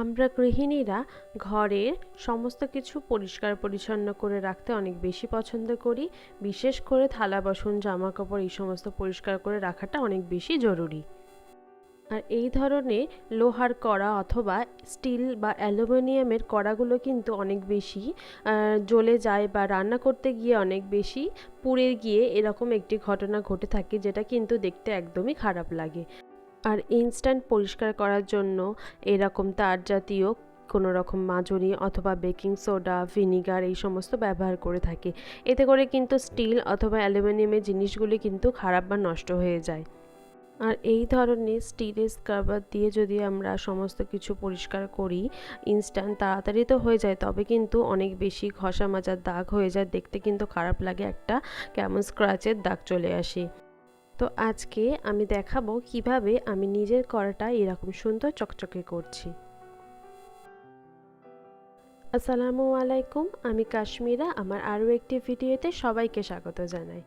আমরা গৃহিণীরা ঘরের সমস্ত কিছু পরিষ্কার পরিচ্ছন্ন করে রাখতে অনেক বেশি পছন্দ করি। বিশেষ করে থালা, বাসন জামা কাপড় এই সমস্ত পরিষ্কার করে রাখাটা অনেক বেশি জরুরি। আর এই ধরনের লোহার কড়া অথবা স্টিল বা অ্যালুমিনিয়ামের কড়াগুলো কিন্তু অনেক বেশি জ্বলে যায় বা রান্না করতে গিয়ে অনেক বেশি পুড়ে গিয়ে এরকম একটি ঘটনা ঘটে থাকে যেটা কিন্তু দেখতে একদমই খারাপ লাগে। আর ইনস্ট্যান্ট পরিষ্কার করার জন্য এরকম তার জাতীয় কোনো রকম মাজনি অথবা বেকিং সোডা ভিনিগার এই সমস্ত ব্যবহার করে থাকে। এতে করে কিন্তু স্টিল অথবা অ্যালুমিনিয়ামের জিনিসগুলি কিন্তু খারাপ বা নষ্ট হয়ে যায়। আর এই ধরনের স্টিলের স্ক্রাবার দিয়ে যদি আমরা সমস্ত কিছু পরিষ্কার করি ইনস্ট্যান্ট তাড়াতাড়ি তো হয়ে যায়, তবে কিন্তু অনেক বেশি ঘষা মাজার দাগ হয়ে যায়, দেখতে কিন্তু খারাপ লাগে একটা কেমন স্ক্র্যাচের দাগ চলে আসে। তো আজকে আমি দেখাবো কীভাবে আমি নিজের করাটা এরকম সুন্দর চকচকে করছি। আসসালামু আলাইকুম, আমি কাশ্মীরা, আমার আরও একটি ভিডিওতে সবাইকে স্বাগত জানাই।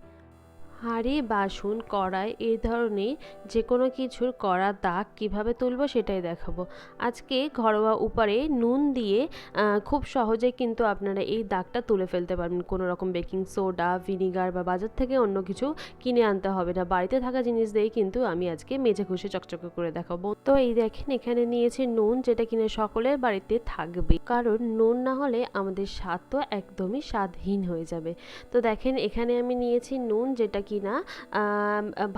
হাঁড়ি, বাসন, কড়াই এই ধরনের যে কোনো কিছুর কড়া দাগ কীভাবে তুলবো সেটাই দেখাবো। আজকে ঘরোয়া উপারে নুন দিয়ে খুব সহজে কিন্তু আপনারা এই দাগটা তুলে ফেলতে পারবেন। কোনো রকম বেকিং সোডা, ভিনিগার বা বাজার থেকে অন্য কিছু কিনে আনতে হবে না। বাড়িতে থাকা জিনিস দিয়েই কিন্তু আমি আজকে মেঝে ঘষে চকচকে করে দেখাবো। তো এই দেখেন, এখানে নিয়েছি নুন, যেটা কিনে সকলের বাড়িতে থাকবে। কারণ নুন না হলে আমাদের স্বাদ তো একদমই স্বাদহীন হয়ে যাবে। তো দেখেন, এখানে আমি নিয়েছি নুন, যেটা কিনা না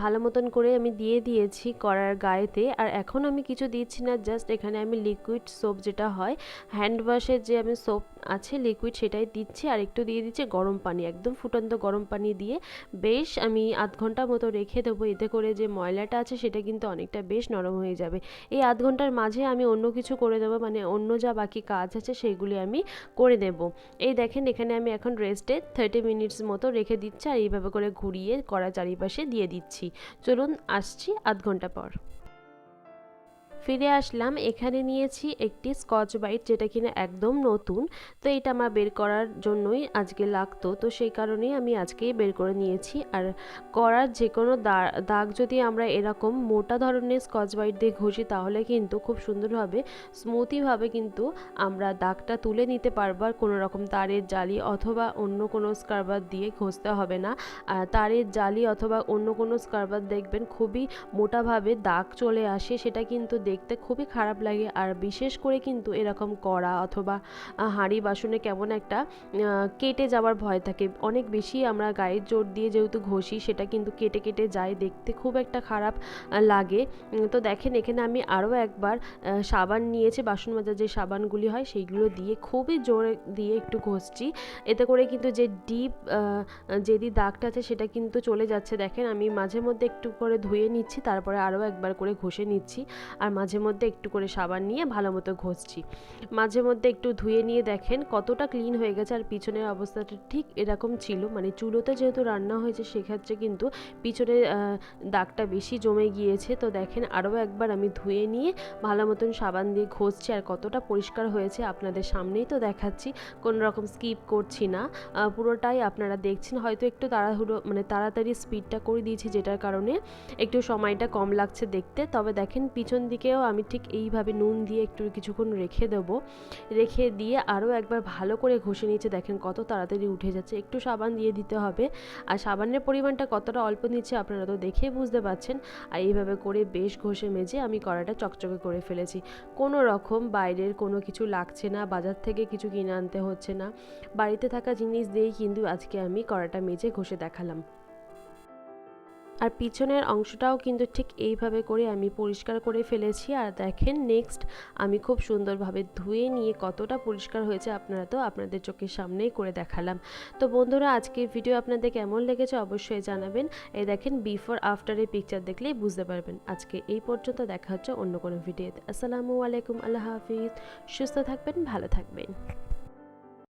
ভালো মতন করে আমি দিয়ে দিয়েছি করার গায়েতে। আর এখন আমি কিছু দিচ্ছি না জাস্ট এখানে আমি লিকুইড সোপ যেটা হয় হ্যান্ড ওয়াশের যে আমি সোপ আছে লিকুইড সেটাই দিচ্ছি, আর একটু দিয়ে দিচ্ছি গরম পানি, একদম ফুটন্ত গরম পানি দিয়ে। বেশ আমি আধ ঘণ্টা মতো রেখে দেবো, এতে করে যে ময়লাটা আছে সেটা কিন্তু অনেকটা বেশ নরম হয়ে যাবে। এই আধ ঘণ্টার মাঝে আমি অন্য কিছু করে দেবো মানে অন্য যা বাকি কাজ আছে সেইগুলি আমি করে দেব। এই দেখেন, এখানে আমি এখন রেস্টে থার্টি মিনিটস মতো রেখে দিচ্ছি, আর এইভাবে করে ঘুরিয়ে কড়া চারিপাশে দিয়ে দিচ্ছি। চলুন, আসছি আধ ঘণ্টা পর। ফিরে আসলাম। এখানে নিয়েছি একটি স্কচ বাইট, যেটা কিনা একদম নতুন। তো এটা আমার বের করার জন্যই আজকে লাগতো। তো সেই কারণেই আমি আজকেই বের করে নিয়েছি। আর করার যে কোনো দাগ যদি আমরা এরকম মোটা ধরনের স্কচ বাইট দিয়ে ঘষি, তাহলে কিন্তু খুব সুন্দরভাবে, স্মুথিভাবে কিন্তু আমরা দাগটা তুলে নিতে পারব। আর কোনো রকম তারের জালি অথবা অন্য কোনো স্কারবার দিয়ে ঘষতে হবে না। তারের জালি অথবা অন্য কোনো স্কারবার দেখবেন খুবই মোটাভাবে দাগ চলে আসে। সেটা কিন্তু দেখতে খুবই খারাপ লাগে। আর বিশেষ করে কিন্তু এরকম কড়া অথবা হাঁড়ি বাসনে কেমন একটা কেটে যাওয়ার ভয় থাকে। অনেক বেশি আমরা গায়ের জোর দিয়ে যেহেতু ঘষি, সেটা কিন্তু কেটে কেটে যায়। দেখতে খুব একটা খারাপ লাগে। তো দেখেন, এখানে আমি আরও একবার সাবান নিয়েছি, বাসন মাজার যে সাবানগুলি হয়, সেইগুলো দিয়ে খুবই জোরে দিয়ে একটু ঘষছি। এতে করে কিন্তু যে ডিপ যেদি দাগটা আছে, সেটা কিন্তু চলে যাচ্ছে। দেখেন, আমি মাঝে মধ্যে একটু করে ধুয়ে নিচ্ছি, তারপরে আরও একবার করে ঘষে নিচ্ছি। আর মাঝে মধ্যে একটু করে সাবান নিয়ে ভালো মতো ঘষছি। মাঝে মধ্যে একটু ধুয়ে নিয়ে দেখেন কতটা ক্লিন হয়ে গেছে আর পিছনের অবস্থাটা ঠিক এরকম ছিল। মানে চুলোতে যেহেতু রান্না হয়েছে সেক্ষেত্রে কিন্তু পিছনে দাগটা বেশি জমে গিয়েছে। তো দেখেন আরও একবার আমি ধুয়ে নিয়ে ভালো মতন সাবান দিয়ে ঘষছি আর কতটা পরিষ্কার হয়েছে আপনাদের সামনেই তো দেখাচ্ছি। কোনো রকম স্কিপ করছি না। পুরোটাই আপনারা দেখছেন। হয়তো একটু তাড়াহুড়ো মানে তাড়াতাড়ি স্পিডটা করে দিয়েছি যেটার কারণে একটু সময়টা কম লাগছে দেখতে। তবে দেখেন পিছন দিকেও আমি ঠিক এইভাবে নুন দিয়ে একটু কিছুক্ষণ রেখে দেবো। রেখে দিয়ে আরও একবার ভালো করে ঘষে নিচ্ছে দেখেন কত তাড়াতাড়ি উঠে যাচ্ছে। একটু সাবান দিয়ে দিতে হবে। আর সাবানের পরিমাণটা কতটা অল্প নিচ্ছে আপনারা তো দেখেই বুঝতে পারছেন আর এইভাবে করে বেশ ঘষে মেজে আমি কড়াটা চকচকে করে ফেলেছি। কোনো রকম বাইরের কোনো কিছু লাগছে না। বাজার থেকে কিছু কিনে আনতে হচ্ছে না। বাড়িতে থাকা জিনিস দিয়েই কিন্তু আজকে আমি কড়াটা মেজে ঘষে দেখালাম। আর পিছনের অংশটাও কিন্তু ঠিক এইভাবে করে আমি পরিষ্কার করে ফেলেছি। আর দেখেন নেক্সট আমি খুব সুন্দরভাবে ধুয়ে নিয়ে কতটা পরিষ্কার হয়েছে আপনারা তো আপনাদের চোখের সামনেই করে দেখালাম। তো বন্ধুরা, আজকের ভিডিও আপনাদের কেমন লেগেছে অবশ্যই জানাবেন। এই দেখেন বিফোর আফটারের পিকচার দেখলেই বুঝতে পারবেন। আজকে এই পর্যন্ত দেখা হচ্ছে অন্য কোনো ভিডিওতে আসসালামু আলাইকুম, আল্লাহ হাফিজ। সুস্থ থাকবেন, ভালো থাকবেন।